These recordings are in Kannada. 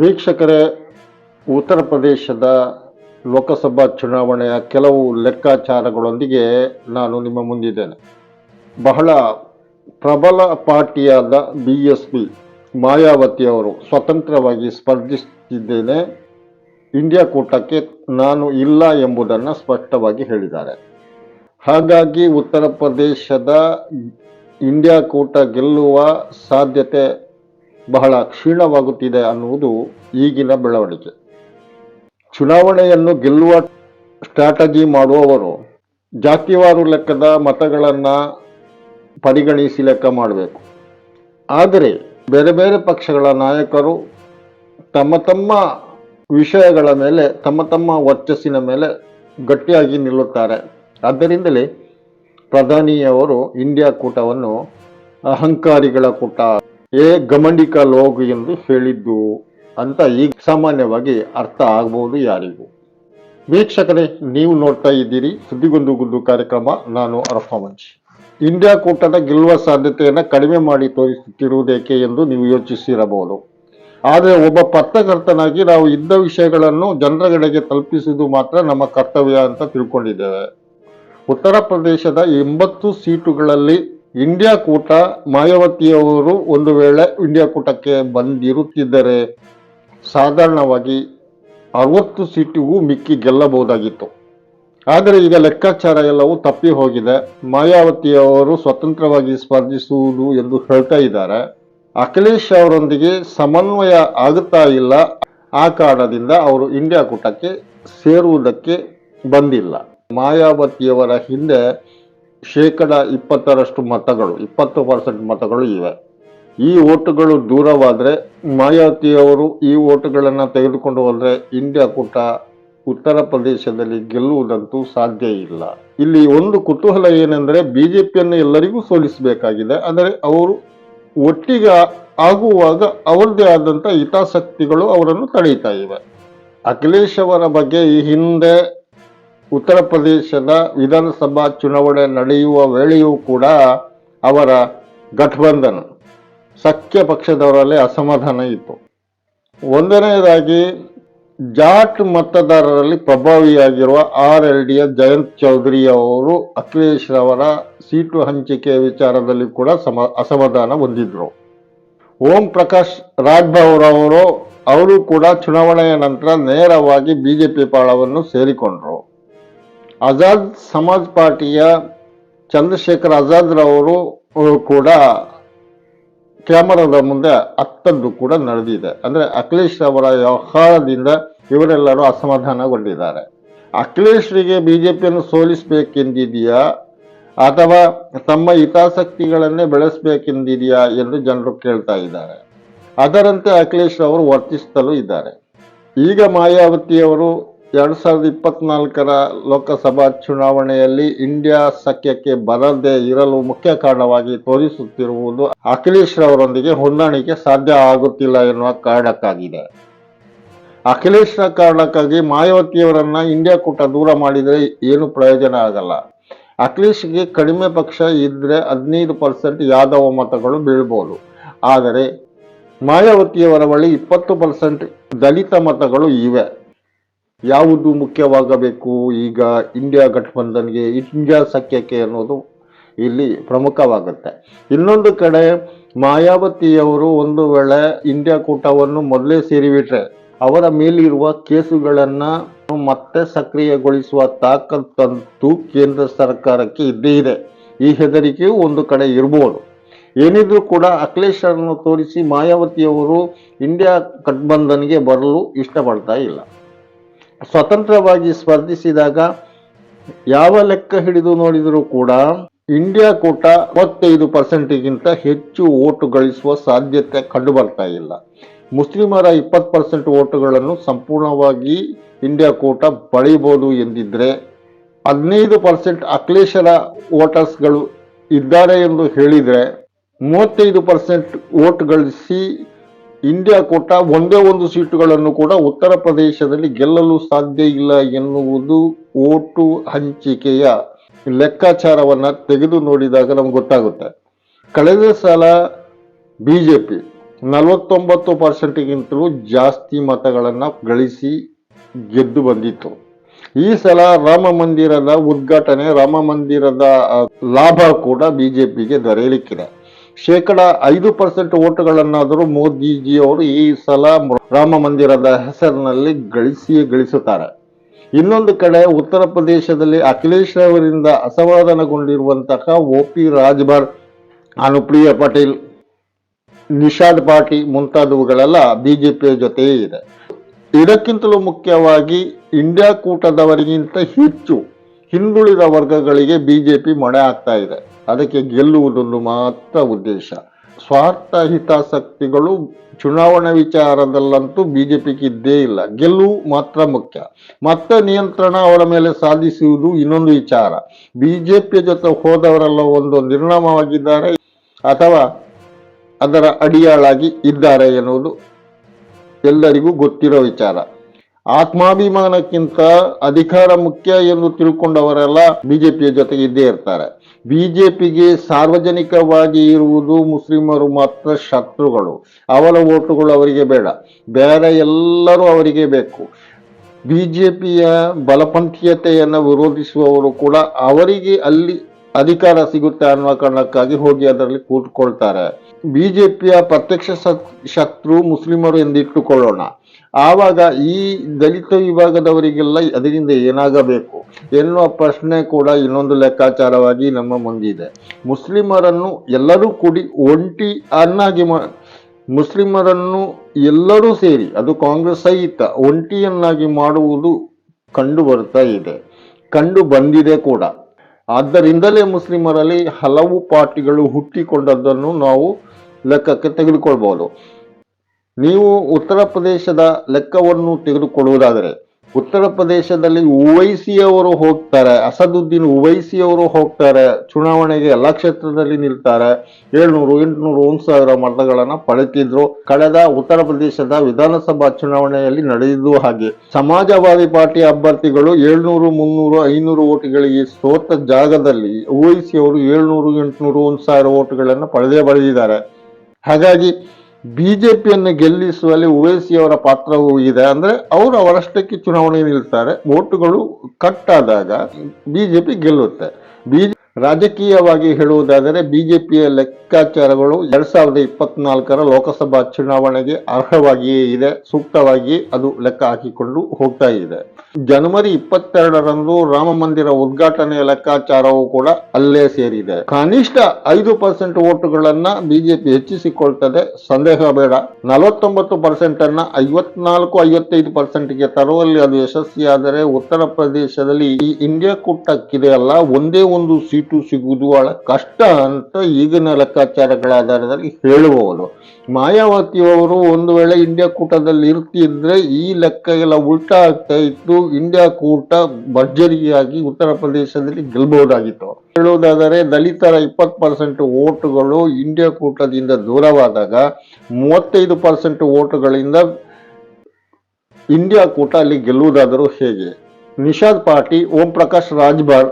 ವೀಕ್ಷಕರೇ, ಉತ್ತರ ಪ್ರದೇಶದ ಲೋಕಸಭಾ ಚುನಾವಣೆಯ ಕೆಲವು ಲೆಕ್ಕಾಚಾರಗಳೊಂದಿಗೆ ನಾನು ನಿಮ್ಮ ಮುಂದಿದ್ದೇನೆ. ಬಹಳ ಪ್ರಬಲ ಪಾರ್ಟಿಯಾದ ಬಿ ಎಸ್ ಪಿ ಮಾಯಾವತಿ ಅವರು ಸ್ವತಂತ್ರವಾಗಿ ಸ್ಪರ್ಧಿಸುತ್ತಿದ್ದೇನೆ. ಇಂಡಿಯಾ ಕೂಟಕ್ಕೆ ನಾನು ಇಲ್ಲ ಎಂಬುದನ್ನು ಸ್ಪಷ್ಟವಾಗಿ ಹೇಳಿದ್ದಾರೆ. ಹಾಗಾಗಿ ಉತ್ತರ ಪ್ರದೇಶದ ಇಂಡಿಯಾ ಕೂಟ ಗೆಲ್ಲುವ ಸಾಧ್ಯತೆ ಬಹಳ ಕ್ಷೀಣವಾಗುತ್ತಿದೆ ಅನ್ನುವುದು ಈಗಿನ ಬೆಳವಣಿಗೆ. ಚುನಾವಣೆಯನ್ನು ಗೆಲ್ಲುವ ಸ್ಟ್ರಾಟಜಿ ಮಾಡುವವರು ಜಾತಿವಾರು ಲೆಕ್ಕದ ಮತಗಳನ್ನು ಪರಿಗಣಿಸಿ ಲೆಕ್ಕ ಮಾಡಬೇಕು. ಆದರೆ ಬೇರೆ ಬೇರೆ ಪಕ್ಷಗಳ ನಾಯಕರು ತಮ್ಮ ತಮ್ಮ ವಿಷಯಗಳ ಮೇಲೆ, ತಮ್ಮ ತಮ್ಮ ವರ್ಚಸ್ಸಿನ ಮೇಲೆ ಗಟ್ಟಿಯಾಗಿ ನಿಲ್ಲುತ್ತಾರೆ. ಆದ್ದರಿಂದಲೇ ಪ್ರಧಾನಿಯವರು ಇಂಡಿಯಾ ಕೂಟವನ್ನು ಅಹಂಕಾರಿಗಳ ಕೂಟ ಏ ಗಮಂಡಿಕ ಲೋಗ್ ಎಂದು ಹೇಳಿದ್ದು ಅಂತ ಈಗ ಸಾಮಾನ್ಯವಾಗಿ ಅರ್ಥ ಆಗಬಹುದು ಯಾರಿಗೂ. ವೀಕ್ಷಕರೇ, ನೀವು ನೋಡ್ತಾ ಇದ್ದೀರಿ ಸುದ್ದಿಗೊಂದು ಗುದ್ದು ಕಾರ್ಯಕ್ರಮ, ನಾನು ಅರಫ ಮಂಚ್ ಇಂಡಿಯಾ ಕೂಟದ ಗೆಲ್ಲುವ ಸಾಧ್ಯತೆಯನ್ನು ಕಡಿಮೆ ಮಾಡಿ ತೋರಿಸುತ್ತಿರುವುದೇಕೆ ಎಂದು ನೀವು ಯೋಚಿಸಿರಬಹುದು. ಆದರೆ ಒಬ್ಬ ಪತ್ರಕರ್ತನಾಗಿ ನಾವು ಇದ್ದ ವಿಷಯಗಳನ್ನು ಜನರ ಕಡೆಗೆ ತಲುಪಿಸುವುದು ಮಾತ್ರ ನಮ್ಮ ಕರ್ತವ್ಯ ಅಂತ ತಿಳ್ಕೊಂಡಿದ್ದೇವೆ. ಉತ್ತರ ಪ್ರದೇಶದ ಎಂಬತ್ತು ಸೀಟುಗಳಲ್ಲಿ ಇಂಡಿಯಾ ಕೂಟ ಮಾಯಾವತಿಯವರು ಒಂದು ವೇಳೆ ಇಂಡಿಯಾ ಕೂಟಕ್ಕೆ ಬಂದಿರುತ್ತಿದ್ದರೆ ಸಾಧಾರಣವಾಗಿ ಅರವತ್ತು ಸೀಟಿಗೂ ಮಿಕ್ಕಿ ಗೆಲ್ಲಬಹುದಾಗಿತ್ತು. ಆದರೆ ಈಗ ಲೆಕ್ಕಾಚಾರ ಎಲ್ಲವೂ ತಪ್ಪಿ ಹೋಗಿದೆ. ಮಾಯಾವತಿಯವರು ಸ್ವತಂತ್ರವಾಗಿ ಸ್ಪರ್ಧಿಸುವುದು ಎಂದು ಹೇಳ್ತಾ ಇದ್ದಾರೆ. ಅಖಿಲೇಶ್ ಅವರೊಂದಿಗೆ ಸಮನ್ವಯ ಆಗುತ್ತಾ ಇಲ್ಲ. ಆ ಕಾರಣದಿಂದ ಅವರು ಇಂಡಿಯಾ ಕೂಟಕ್ಕೆ ಸೇರುವುದಕ್ಕೆ ಬಂದಿಲ್ಲ. ಮಾಯಾವತಿಯವರ ಹಿಂದೆ ಶೇಕಡ ಇಪ್ಪತ್ತರಷ್ಟು ಮತಗಳು, ಇಪ್ಪತ್ತು ಪರ್ಸೆಂಟ್ ಮತಗಳು ಇವೆ. ಈ ಓಟುಗಳು ದೂರವಾದರೆ ಮಾಯಾವತಿಯವರು ಈ ಓಟುಗಳನ್ನು ತೆಗೆದುಕೊಂಡು ಹೋದರೆ ಇಂಡಿಯಾ ಕೂಟ ಉತ್ತರ ಪ್ರದೇಶದಲ್ಲಿ ಗೆಲ್ಲುವುದಂತೂ ಸಾಧ್ಯ ಇಲ್ಲ. ಇಲ್ಲಿ ಒಂದು ಕುತೂಹಲ ಏನೆಂದರೆ ಪಿಯನ್ನು ಎಲ್ಲರಿಗೂ ಸೋಲಿಸಬೇಕಾಗಿದೆ, ಆದರೆ ಅವರು ಒಟ್ಟಿಗೆ ಆಗುವಾಗ ಅವರದೇ ಆದಂಥ ಹಿತಾಸಕ್ತಿಗಳು ಅವರನ್ನು ತಡೆಯುತ್ತಾ ಇವೆ. ಅಖಿಲೇಶ್ ಅವರ ಬಗ್ಗೆ ಈ ಹಿಂದೆ ಉತ್ತರ ಪ್ರದೇಶದ ವಿಧಾನಸಭಾ ಚುನಾವಣೆ ನಡೆಯುವ ವೇಳೆಯೂ ಕೂಡ ಅವರ ಗಠಬಂಧನ ಸಖ್ಯ ಪಕ್ಷದವರಲ್ಲಿ ಅಸಮಾಧಾನ ಇತ್ತು. ಒಂದನೆಯದಾಗಿ, ಜಾಟ್ ಮತದಾರರಲ್ಲಿ ಪ್ರಭಾವಿಯಾಗಿರುವ ಆರ್ ಎಲ್ ಡಿಯ ಜಯಂತ್ ಚೌಧರಿ ಅವರು ಅಖಿಲೇಶ್ ರವರ ಸೀಟು ಹಂಚಿಕೆ ವಿಚಾರದಲ್ಲಿ ಕೂಡ ಸಮ, ಅಸಮಾಧಾನ ಹೊಂದಿದ್ರು. ಓಂ ಪ್ರಕಾಶ್ ರಾಜ್ಭವರ್ ಅವರು ಅವರು ಕೂಡ ಚುನಾವಣೆಯ ನಂತರ ನೇರವಾಗಿ ಬಿಜೆಪಿ ಪಾಳವನ್ನು ಸೇರಿಕೊಂಡ್ರು. ಆಜಾದ್ ಸಮಾಜ್ ಪಾರ್ಟಿಯ ಚಂದ್ರಶೇಖರ್ ಆಜಾದ್ ರವರು ಕೂಡ ಕ್ಯಾಮರಾದ ಮುಂದೆ ಅತ್ತದ್ದು ಕೂಡ ನಡೆದಿದೆ. ಅಂದ್ರೆ ಅಖಿಲೇಶ್ ಅವರ ವ್ಯವಹಾರದಿಂದ ಇವರೆಲ್ಲರೂ ಅಸಮಾಧಾನಗೊಂಡಿದ್ದಾರೆ. ಅಖಿಲೇಶ್ರಿಗೆ ಬಿಜೆಪಿಯನ್ನು ಸೋಲಿಸಬೇಕೆಂದಿದೆಯಾ? ಅಥವಾ ತಮ್ಮ ಹಿತಾಸಕ್ತಿಗಳನ್ನೇ ಬೆಳೆಸಬೇಕೆಂದಿದೆಯಾ ಎಂದು ಜನರು ಕೇಳ್ತಾ ಇದ್ದಾರೆ. ಅದರಂತೆ ಅಖಿಲೇಶ್ ಅವರು ವರ್ತಿಸುತ್ತಲೂ ಇದ್ದಾರೆ. ಈಗ ಮಾಯಾವತಿಯವರು ಎರಡ್ ಸಾವಿರದ ಇಪ್ಪತ್ನಾಲ್ಕರ ಲೋಕಸಭಾ ಚುನಾವಣೆಯಲ್ಲಿ ಇಂಡಿಯಾ ಸಖ್ಯಕ್ಕೆ ಬರದೇ ಇರಲು ಮುಖ್ಯ ಕಾರಣವಾಗಿ ತೋರಿಸುತ್ತಿರುವುದು ಅಖಿಲೇಶ್ ರವರೊಂದಿಗೆ ಹೊಂದಾಣಿಕೆ ಸಾಧ್ಯ ಆಗುತ್ತಿಲ್ಲ ಎನ್ನುವ ಕಾರಣಕ್ಕಾಗಿದೆ. ಅಖಿಲೇಶ್ನ ಕಾರಣಕ್ಕಾಗಿ ಮಾಯಾವತಿಯವರನ್ನ ಇಂಡಿಯಾ ಕೂಟ ದೂರ ಮಾಡಿದರೆ ಏನು ಪ್ರಯೋಜನ ಆಗಲ್ಲ. ಅಖಿಲೇಶ್ಗೆ ಕಡಿಮೆ ಪಕ್ಷ ಇದ್ರೆ ಹದಿನೈದು ಪರ್ಸೆಂಟ್ ಯಾದವ ಮತಗಳು ಬೀಳ್ಬೋದು. ಆದರೆ ಮಾಯಾವತಿಯವರ ಬಳಿ ಇಪ್ಪತ್ತು ಪರ್ಸೆಂಟ್ ದಲಿತ ಮತಗಳು ಇವೆ. ಯಾವುದು ಮುಖ್ಯವಾಗಬೇಕು? ಈಗ ಇಂಡಿಯಾ ಗಠಬಂಧನ್ಗೆ ಇಂಡಿಯಾ ಸಖ್ಯಕ್ಕೆ ಅನ್ನೋದು ಇಲ್ಲಿ ಪ್ರಮುಖವಾಗುತ್ತೆ. ಇನ್ನೊಂದು ಕಡೆ ಮಾಯಾವತಿಯವರು ಒಂದು ವೇಳೆ ಇಂಡಿಯಾ ಕೂಟವನ್ನು ಮೊದಲೇ ಸೇರಿಬಿಟ್ರೆ ಅವರ ಮೇಲಿರುವ ಕೇಸುಗಳನ್ನು ಮತ್ತೆ ಸಕ್ರಿಯಗೊಳಿಸುವ ತಾಕತ್ತಂತೂ ಕೇಂದ್ರ ಸರ್ಕಾರಕ್ಕೆ ಇದ್ದೇ ಇದೆ. ಈ ಹೆದರಿಕೆಯೂ ಒಂದು ಕಡೆ ಇರಬಹುದು ಏನಿದ್ರೂ ಕೂಡ ಅಖಿಲೇಶರನ್ನು ತೋರಿಸಿ ಮಾಯಾವತಿಯವರು ಇಂಡಿಯಾ ಗಠಬಂಧನ್ಗೆ ಬರಲು ಇಷ್ಟಪಡ್ತಾ ಇಲ್ಲ. ಸ್ವತಂತ್ರವಾಗಿ ಸ್ಪರ್ಧಿಸಿದಾಗ ಯಾವ ಲೆಕ್ಕ ಹಿಡಿದು ನೋಡಿದರೂ ಕೂಡ ಇಂಡಿಯಾ ಕೂಟ ಮೂವತ್ತೈದು ಪರ್ಸೆಂಟ್ಗಿಂತ ಹೆಚ್ಚು ಓಟು ಗಳಿಸುವ ಸಾಧ್ಯತೆ ಕಂಡು ಬರ್ತಾ ಇಲ್ಲ. ಮುಸ್ಲಿಮರ ಇಪ್ಪತ್ತು ಪರ್ಸೆಂಟ್ ಓಟುಗಳನ್ನು ಸಂಪೂರ್ಣವಾಗಿ ಇಂಡಿಯಾ ಕೂಟ ಪಡೆಯಬಹುದು ಎಂದಿದ್ರೆ ಹದಿನೈದು ಪರ್ಸೆಂಟ್ ಅಖಿಲೇಶರ ವೋಟರ್ಸ್ಗಳು ಇದ್ದಾರೆ ಎಂದು ಹೇಳಿದರೆ ಮೂವತ್ತೈದು ಪರ್ಸೆಂಟ್ ವೋಟ್ ಗಳಿಸಿ ಇಂಡಿಯಾ ಕೂಟ ಒಂದೇ ಒಂದು ಸೀಟುಗಳನ್ನು ಕೂಡ ಉತ್ತರ ಪ್ರದೇಶದಲ್ಲಿ ಗೆಲ್ಲಲು ಸಾಧ್ಯ ಇಲ್ಲ ಎನ್ನುವುದು ಓಟು ಹಂಚಿಕೆಯ ಲೆಕ್ಕಾಚಾರವನ್ನ ತೆಗೆದು ನೋಡಿದಾಗ ನಮ್ಗೆ ಗೊತ್ತಾಗುತ್ತೆ. ಕಳೆದ ಸಲ ಬಿಜೆಪಿ ನಲವತ್ತೊಂಬತ್ತು ಪರ್ಸೆಂಟ್ಗಿಂತಲೂ ಜಾಸ್ತಿ ಮತಗಳನ್ನು ಗಳಿಸಿ ಗೆದ್ದು ಬಂದಿತ್ತು. ಈ ಸಲ ರಾಮ ಮಂದಿರದ ಉದ್ಘಾಟನೆ, ರಾಮ ಮಂದಿರದ ಲಾಭ ಕೂಡ ಬಿಜೆಪಿಗೆ ದೊರೆಯಲಿಕ್ಕಿದೆ ಶೇಕಡ ಐದು ಪರ್ಸೆಂಟ್ ಓಟುಗಳನ್ನಾದರೂ ಮೋದಿಜಿಯವರು ಈ ಸಲ ರಾಮ ಮಂದಿರದ ಹೆಸರಿನಲ್ಲಿ ಗಳಿಸಿಯೇ ಗಳಿಸುತ್ತಾರೆ. ಇನ್ನೊಂದು ಕಡೆ ಉತ್ತರ ಪ್ರದೇಶದಲ್ಲಿ ಅಖಿಲೇಶ್ ಅವರಿಂದ ಅಸಮಾಧಾನಗೊಂಡಿರುವಂತಹ O P Rajbhar, Anupriya Patil, Nishad party ಮುಂತಾದವುಗಳೆಲ್ಲ ಬಿಜೆಪಿಯ ಜೊತೆಯೇ ಇದೆ. ಇದಕ್ಕಿಂತಲೂ ಮುಖ್ಯವಾಗಿ ಇಂಡಿಯಾ ಕೂಟದವರಿಗಿಂತ ಹೆಚ್ಚು ಹಿಂದುಳಿದ ವರ್ಗಗಳಿಗೆ ಬಿಜೆಪಿ ಮೊಣೆ ಆಗ್ತಾ ಇದೆ. ಅದಕ್ಕೆ ಗೆಲ್ಲುವುದೊಂದು ಮಾತ್ರ ಉದ್ದೇಶ. ಸ್ವಾರ್ಥ ಹಿತಾಸಕ್ತಿಗಳು ಚುನಾವಣಾ ವಿಚಾರದಲ್ಲಂತೂ ಬಿಜೆಪಿಗೆ ಇದ್ದೇ ಇಲ್ಲ. ಗೆಲುವು ಮಾತ್ರ ಮುಖ್ಯ. ಮತ್ತೆ ನಿಯಂತ್ರಣ ಅವರ ಮೇಲೆ ಸಾಧಿಸುವುದು ಇನ್ನೊಂದು ವಿಚಾರ. ಬಿಜೆಪಿ ಜೊತೆ ಹೋದವರೆಲ್ಲ ಒಂದು ನಿರ್ಣಾಮವಾಗಿದ್ದಾರೆ ಅಥವಾ ಅದರ ಅಡಿಯಾಳಾಗಿ ಇದ್ದಾರೆ ಎನ್ನುವುದು ಎಲ್ಲರಿಗೂ ಗೊತ್ತಿರೋ ವಿಚಾರ. ಆತ್ಮಾಭಿಮಾನಕ್ಕಿಂತ ಅಧಿಕಾರ ಮುಖ್ಯ ಎಂದು ತಿಳ್ಕೊಂಡವರೆಲ್ಲ ಬಿಜೆಪಿಯ ಜೊತೆಗೆ ಇದ್ದೇ ಇರ್ತಾರೆ. ಬಿಜೆಪಿಗೆ ಸಾರ್ವಜನಿಕವಾಗಿ ಇರುವುದು ಮುಸ್ಲಿಮರು ಮಾತ್ರ ಶತ್ರುಗಳು. ಅವರ ಓಟುಗಳು ಅವರಿಗೆ ಬೇಡ. ಬೇರೆ ಎಲ್ಲರೂ ಅವರಿಗೆ ಬೇಕು. ಬಿಜೆಪಿಯ ಬಲಪಂಥೀಯತೆಯನ್ನು ವಿರೋಧಿಸುವವರು ಕೂಡ ಅವರಿಗೆ ಅಲ್ಲಿ ಅಧಿಕಾರ ಸಿಗುತ್ತೆ ಅನ್ನುವ ಕಾರಣಕ್ಕಾಗಿ ಹೋಗಿ ಅದರಲ್ಲಿ ಕೂತ್ಕೊಳ್ತಾರೆ. ಬಿಜೆಪಿಯ ಪ್ರತ್ಯಕ್ಷ ಶತ್ರು ಮುಸ್ಲಿಮರು ಎಂದಿಟ್ಟುಕೊಳ್ಳೋಣ ಆವಾಗ ಈ ದಲಿತ ವಿಭಾಗದವರಿಗೆಲ್ಲ ಅದರಿಂದ ಏನಾಗಬೇಕು? ಎನ್ನುವ ಪ್ರಶ್ನೆ ಕೂಡ ಇನ್ನೊಂದು ಲೆಕ್ಕಾಚಾರವಾಗಿ ನಮ್ಮ ಮುಂದಿದೆ. ಮುಸ್ಲಿಮರನ್ನು ಎಲ್ಲರೂ ಕೂಡಿ ಒಂಟಿ ಅನ್ನಾಗಿ ಮುಸ್ಲಿಮರನ್ನು ಎಲ್ಲರೂ ಸೇರಿ, ಅದು ಕಾಂಗ್ರೆಸ್ ಸಹಿತ ಒಂಟಿಯನ್ನಾಗಿ ಮಾಡುವುದು ಕಂಡು ಬರ್ತಾ ಇದೆ. ಕಂಡು ಬಂದಿದೆ ಕೂಡ. ಆದ್ದರಿಂದಲೇ ಮುಸ್ಲಿಮರಲ್ಲಿ ಹಲವು ಪಾರ್ಟಿಗಳು ಹುಟ್ಟಿಕೊಂಡದ್ದನ್ನು ನಾವು ಲೆಕ್ಕಕ್ಕೆ ತೆಗೆದುಕೊಳ್ಬಹುದು. ನೀವು ಉತ್ತರ ಪ್ರದೇಶದ ಲೆಕ್ಕವನ್ನು ತೆಗೆದುಕೊಳ್ಳುವುದಾದರೆ ಉತ್ತರ ಪ್ರದೇಶದಲ್ಲಿ ಉವೈಸಿಯವರು ಹೋಗ್ತಾರೆ, ಅಸದುದ್ದೀನ್ ಉವೈಸಿಯವರು ಹೋಗ್ತಾರೆ, ಚುನಾವಣೆಗೆ ಎಲ್ಲ ಕ್ಷೇತ್ರದಲ್ಲಿ ನಿಲ್ತಾರೆ. ಏಳ್ನೂರು, ಎಂಟುನೂರು, ಒಂದು ಸಾವಿರ ಮತಗಳನ್ನ ಪಡೆತಿದ್ರು ಕಳೆದ ಉತ್ತರ ಪ್ರದೇಶದ ವಿಧಾನಸಭಾ ಚುನಾವಣೆಯಲ್ಲಿ ನಡೆದಿದ್ದು ಹಾಗೆ. ಸಮಾಜವಾದಿ ಪಾರ್ಟಿ ಅಭ್ಯರ್ಥಿಗಳು ಏಳ್ನೂರು, ಮುನ್ನೂರು, ಐನೂರು ಓಟುಗಳಿಗೆ ಸೋತ ಜಾಗದಲ್ಲಿ ಉವೈಸಿಯವರು ಏಳ್ನೂರು, ಎಂಟುನೂರು, ಒಂದು ಸಾವಿರ ಓಟುಗಳನ್ನು ಪಡೆದೇ ಪಡೆದಿದ್ದಾರೆ ಹಾಗಾಗಿ ಬಿಜೆಪಿಯನ್ನು ಗೆಲ್ಲಿಸುವಲ್ಲಿ ಉವೈಸಿಯವರ ಪಾತ್ರವೂ ಇದೆ ಅಂದ್ರೆ ಅವರು ಅವರಷ್ಟಕ್ಕೆ ಚುನಾವಣೆ ನಿಲ್ತಾರೆ ಓಟುಗಳು ಕಟ್ ಆದಾಗ ಬಿಜೆಪಿ ಗೆಲ್ಲುತ್ತೆ. ಬಿಜೆ ರಾಜಕೀಯವಾಗಿ ಹೇಳುವುದಾದರೆ ಬಿಜೆಪಿಯ ಲೆಕ್ಕಾಚಾರಗಳು ಎರಡ್ ಸಾವಿರದ ಇಪ್ಪತ್ನಾಲ್ಕರ ಲೋಕಸಭಾ ಚುನಾವಣೆಗೆ ಅರ್ಹವಾಗಿಯೇ ಇದೆ, ಸೂಕ್ತವಾಗಿ ಅದು ಲೆಕ್ಕ ಹಾಕಿಕೊಂಡು ಹೋಗ್ತಾ ಇದೆ. ಜನವರಿ ಇಪ್ಪತ್ತೆರಡರಂದು ರಾಮ ಮಂದಿರ ಉದ್ಘಾಟನೆಯ ಲೆಕ್ಕಾಚಾರವೂ ಕೂಡ ಅಲ್ಲೇ ಸೇರಿದೆ. ಕನಿಷ್ಠ ಐದು ಪರ್ಸೆಂಟ್ ಓಟುಗಳನ್ನ ಬಿಜೆಪಿ ಹೆಚ್ಚಿಸಿಕೊಳ್ತದೆ, ಸಂದೇಹ ಬೇಡ. ನಲವತ್ತೊಂಬತ್ತು ಪರ್ಸೆಂಟ್ ಅನ್ನ ಐವತ್ನಾಲ್ಕು, ಐವತ್ತೈದು ಪರ್ಸೆಂಟ್ಗೆ ತರುವಲ್ಲಿ ಅದು ಯಶಸ್ವಿಯಾದರೆ ಉತ್ತರ ಪ್ರದೇಶದಲ್ಲಿ ಈ ಇಂಡಿಯಾ ಕೂಟಕ್ಕಿದೆಯಲ್ಲ ಒಂದೇ ಒಂದು ಸೀಟು ಸಿಗುವುದು ಬಹಳ ಕಷ್ಟ ಅಂತ ಈಗಿನ ಲೆಕ್ಕಾಚಾರಗಳ ಆಧಾರದಲ್ಲಿ ಹೇಳಬಹುದು ಮಾಯಾವತಿಯವರು ಒಂದು ವೇಳೆ ಇಂಡಿಯಾ ಕೂಟದಲ್ಲಿ ಇರ್ತಿದ್ರೆ ಈ ಲೆಕ್ಕ ಎಲ್ಲ ಉಲ್ಟಾ ಆಗ್ತಾ ಇತ್ತು. ಇಂಡಿಯಾ ಕೂಟ ಭರ್ಜರಿಯಾಗಿ ಉತ್ತರ ಪ್ರದೇಶದಲ್ಲಿ ಗೆಲ್ಲಬಹುದಾಗಿತ್ತು ಹೇಳುವುದಾದರೆ ದಲಿತರ ಇಪ್ಪತ್ತು ಪರ್ಸೆಂಟ್ ಓಟುಗಳು ಇಂಡಿಯಾ ಕೂಟದಿಂದ ದೂರವಾದಾಗ ಮೂವತ್ತೈದು ಪರ್ಸೆಂಟ್ ಓಟುಗಳಿಂದ ಇಂಡಿಯಾ ಕೂಟ ಅಲ್ಲಿ ಗೆಲ್ಲುವುದಾದರೂ ಹೇಗೆ? ನಿಷಾದ್ ಪಾಟಿ ಓಂ ಪ್ರಕಾಶ್ ರಾಜ್ಭರ್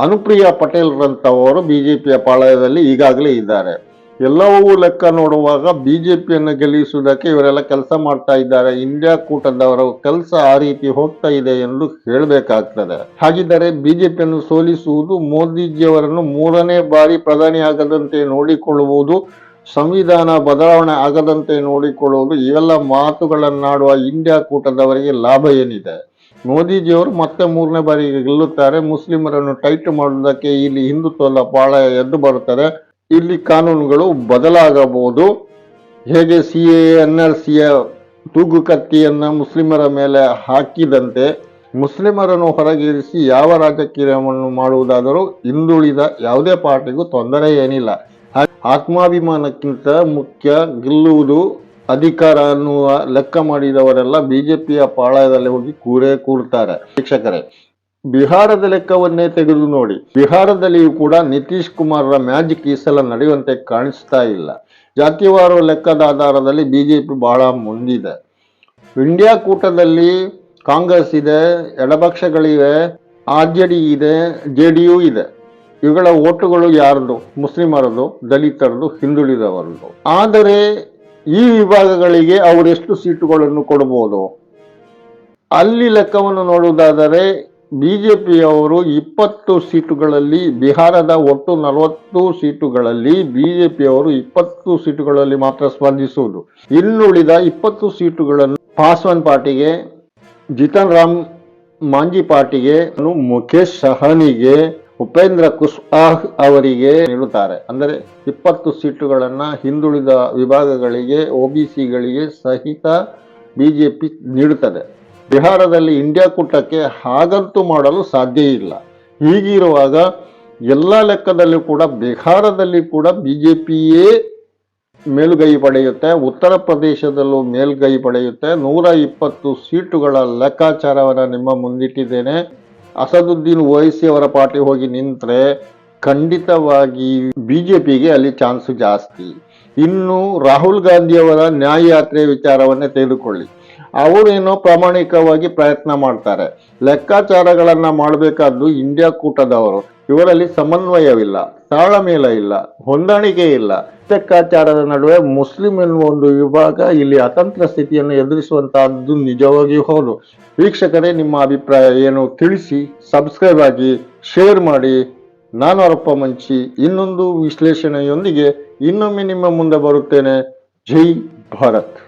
ಅನುಪ್ರಿಯಾ ಪಟೇಲ್ರಂತವರು ಬಿಜೆಪಿಯ ಪಾಳಯದಲ್ಲಿ ಈಗಾಗಲೇ ಇದ್ದಾರೆ. ಎಲ್ಲವೂ ಲೆಕ್ಕ ನೋಡುವಾಗ ಬಿಜೆಪಿಯನ್ನು ಗೆಲ್ಲಿಸುವುದಕ್ಕೆ ಇವರೆಲ್ಲ ಕೆಲಸ ಮಾಡ್ತಾ ಇದ್ದಾರೆ. ಇಂಡಿಯಾ ಕೂಟದವರ ಕೆಲಸ ಆ ರೀತಿ ಹೋಗ್ತಾ ಇದೆ ಎಂದು ಹೇಳಬೇಕಾಗ್ತದೆ. ಹಾಗಿದ್ದರೆ ಬಿಜೆಪಿಯನ್ನು ಸೋಲಿಸುವುದು ಮೋದಿಜಿಯವರನ್ನು ಮೂರನೇ ಬಾರಿ ಪ್ರಧಾನಿ ಆಗದಂತೆ ನೋಡಿಕೊಳ್ಳುವುದು, ಸಂವಿಧಾನ ಬದಲಾವಣೆ ಆಗದಂತೆ ನೋಡಿಕೊಳ್ಳುವುದು, ಇವೆಲ್ಲ ಮಾತುಗಳನ್ನಾಡುವ ಇಂಡಿಯಾ ಕೂಟದವರಿಗೆ ಲಾಭ ಏನಿದೆ? ಮೋದಿಜಿಯವರು ಮತ್ತೆ ಮೂರನೇ ಬಾರಿ ಗೆಲ್ಲುತ್ತಾರೆ. ಮುಸ್ಲಿಮರನ್ನು ಟೈಟ್ ಮಾಡುವುದಕ್ಕೆ ಇಲ್ಲಿ ಹಿಂದುತ್ವದ ಬಹಳ ಎದ್ದು ಬರುತ್ತದೆ. ಇಲ್ಲಿ ಕಾನೂನುಗಳು ಬದಲಾಗಬಹುದು. ಹೇಗೆ ಸಿ ಎ, ಎನ್ ಆರ್ ಸಿಯ ತೂಗು ಕತ್ತಿಯನ್ನು ಮುಸ್ಲಿಮರ ಮೇಲೆ ಹಾಕಿದಂತೆ ಮುಸ್ಲಿಮರನ್ನು ಹೊರಗಿರಿಸಿ ಯಾವ ರಾಜಕೀಯವನ್ನು ಮಾಡುವುದಾದರೂ ಹಿಂದುಳಿದ ಯಾವುದೇ ಪಾರ್ಟಿಗೂ ತೊಂದರೆ ಏನಿಲ್ಲ. ಆತ್ಮಾಭಿಮಾನಕ್ಕಿಂತ ಮುಖ್ಯ ಗೆಲ್ಲುವುದು ಅಧಿಕಾರ ಅನ್ನುವ ಲೆಕ್ಕ ಮಾಡಿದವರೆಲ್ಲ ಬಿಜೆಪಿಯ ಪಾಳಯದಲ್ಲಿ ಹೋಗಿ ಕೂರೇ ಕೂರ್ತಾರೆ. ಶಿಕ್ಷಕರೇ ಬಿಹಾರದ ಲೆಕ್ಕವನ್ನೇ ತೆಗೆದು ನೋಡಿ. ಬಿಹಾರದಲ್ಲಿಯೂ ಕೂಡ ನಿತೀಶ್ ಕುಮಾರ್ರ ಮ್ಯಾಜಿಕ್ ಈ ಸಲ ನಡೆಯುವಂತೆ ಕಾಣಿಸ್ತಾ ಇಲ್ಲ. ಜಾತಿವಾರ ಲೆಕ್ಕದ ಆಧಾರದಲ್ಲಿ ಬಿಜೆಪಿ ಬಹಳ ಮುಂದಿದೆ. ಇಂಡಿಯಾ ಕೂಟದಲ್ಲಿ ಕಾಂಗ್ರೆಸ್ ಇದೆ, ಎಡಪಕ್ಷಗಳಿವೆ, ಆರ್ ಜೆ ಡಿ ಇದೆ, ಜೆ ಡಿ ಯು ಇದೆ. ಇವುಗಳ ಓಟುಗಳು ಯಾರದು ಮುಸ್ಲಿಮರದು ದಲಿತರದು ಹಿಂದುಳಿದವರದು ಆದರೆ ಈ ವಿಭಾಗಗಳಿಗೆ ಅವರೆಷ್ಟು ಸೀಟುಗಳನ್ನು ಕೊಡಬಹುದು ಅಲ್ಲಿ ಲೆಕ್ಕವನ್ನು ನೋಡುವುದಾದರೆ, ಬಿಜೆಪಿಯವರು ಇಪ್ಪತ್ತು ಸೀಟುಗಳಲ್ಲಿ, ಬಿಹಾರದ ಒಟ್ಟು ನಲವತ್ತು ಸೀಟುಗಳಲ್ಲಿ ಬಿಜೆಪಿಯವರು ಇಪ್ಪತ್ತು ಸೀಟುಗಳಲ್ಲಿ ಮಾತ್ರ ಸ್ಪರ್ಧಿಸುವುದು ಇನ್ನುಳಿದ ಇಪ್ಪತ್ತು ಸೀಟುಗಳನ್ನು ಪಾಸ್ವಾನ್ ಪಾರ್ಟಿಗೆ, ಜಿತನ್ ರಾಮ್ ಮಾಂಜಿ ಪಾರ್ಟಿಗೆ, ಮುಖೇಶ್ ಸಹನಿಗೆ ಉಪೇಂದ್ರ ಕುಶ್ವಾಹ್ ಅವರಿಗೆ ನೀಡುತ್ತಾರೆ ಅಂದರೆ ಇಪ್ಪತ್ತು ಸೀಟುಗಳನ್ನು ಹಿಂದುಳಿದ ವಿಭಾಗಗಳಿಗೆ ಒಬಿಸಿಗಳಿಗೆ ಸಹಿತ ಬಿಜೆಪಿ ನೀಡುತ್ತದೆ. ಬಿಹಾರದಲ್ಲಿ ಇಂಡಿಯಾ ಕೂಟಕ್ಕೆ ಹಾಗಂತೂ ಮಾಡಲು ಸಾಧ್ಯ ಇಲ್ಲ. ಹೀಗಿರುವಾಗ ಎಲ್ಲ ಲೆಕ್ಕದಲ್ಲೂ ಕೂಡ ಬಿಹಾರದಲ್ಲಿ ಕೂಡ ಬಿಜೆಪಿಯೇ ಮೇಲುಗೈ ಪಡೆಯುತ್ತೆ. ಉತ್ತರ ಪ್ರದೇಶದಲ್ಲೂ ಮೇಲುಗೈ ಪಡೆಯುತ್ತೆ. ನೂರ ಇಪ್ಪತ್ತು ಸೀಟುಗಳ ಲೆಕ್ಕಾಚಾರವನ್ನು ನಿಮ್ಮ ಮುಂದಿಟ್ಟಿದ್ದೇನೆ. ಅಸದುದ್ದೀನ್ ಓವೈಸಿ ಅವರ ಪಾರ್ಟಿ ಹೋಗಿ ನಿಂತರೆ ಖಂಡಿತವಾಗಿ ಬಿಜೆಪಿಗೆ ಅಲ್ಲಿ ಚಾನ್ಸ್ ಜಾಸ್ತಿ. ಇನ್ನು ರಾಹುಲ್ ಗಾಂಧಿಯವರ ನ್ಯಾಯ ಯಾತ್ರೆ ವಿಚಾರವನ್ನೇ ತೆಗೆದುಕೊಳ್ಳಿ. ಅವರೇನೋ ಪ್ರಾಮಾಣಿಕವಾಗಿ ಪ್ರಯತ್ನ ಮಾಡ್ತಾರೆ. ಲೆಕ್ಕಾಚಾರಗಳನ್ನು ಮಾಡಬೇಕಾದ್ದು ಇಂಡಿಯಾ ಕೂಟದವರು. ಇವರಲ್ಲಿ ಸಮನ್ವಯವಿಲ್ಲ. ತಾಳಮೇಲ ಇಲ್ಲ, ಹೊಂದಾಣಿಕೆ ಇಲ್ಲ. ಲೆಕ್ಕಾಚಾರದ ನಡುವೆ ಮುಸ್ಲಿಂ ಎನ್ನುವ ಒಂದು ವಿಭಾಗ ಇಲ್ಲಿ ಅತಂತ್ರ ಸ್ಥಿತಿಯನ್ನು ಎದುರಿಸುವಂತಹದ್ದು ನಿಜವಾಗಿಯೂ ಹೌದು. ವೀಕ್ಷಕರೇ, ನಿಮ್ಮ ಅಭಿಪ್ರಾಯ ಏನು ತಿಳಿಸಿ ಸಬ್ಸ್ಕ್ರೈಬ್ ಆಗಿ ಶೇರ್ ಮಾಡಿ, ನಾನು ಅರಪ್ಪ ಮಂಚಿ, ಇನ್ನೊಂದು ವಿಶ್ಲೇಷಣೆಯೊಂದಿಗೆ ಇನ್ನೊಮ್ಮೆ ನಿಮ್ಮ ಮುಂದೆ ಬರುತ್ತೇನೆ. ಜೈ ಭಾರತ್.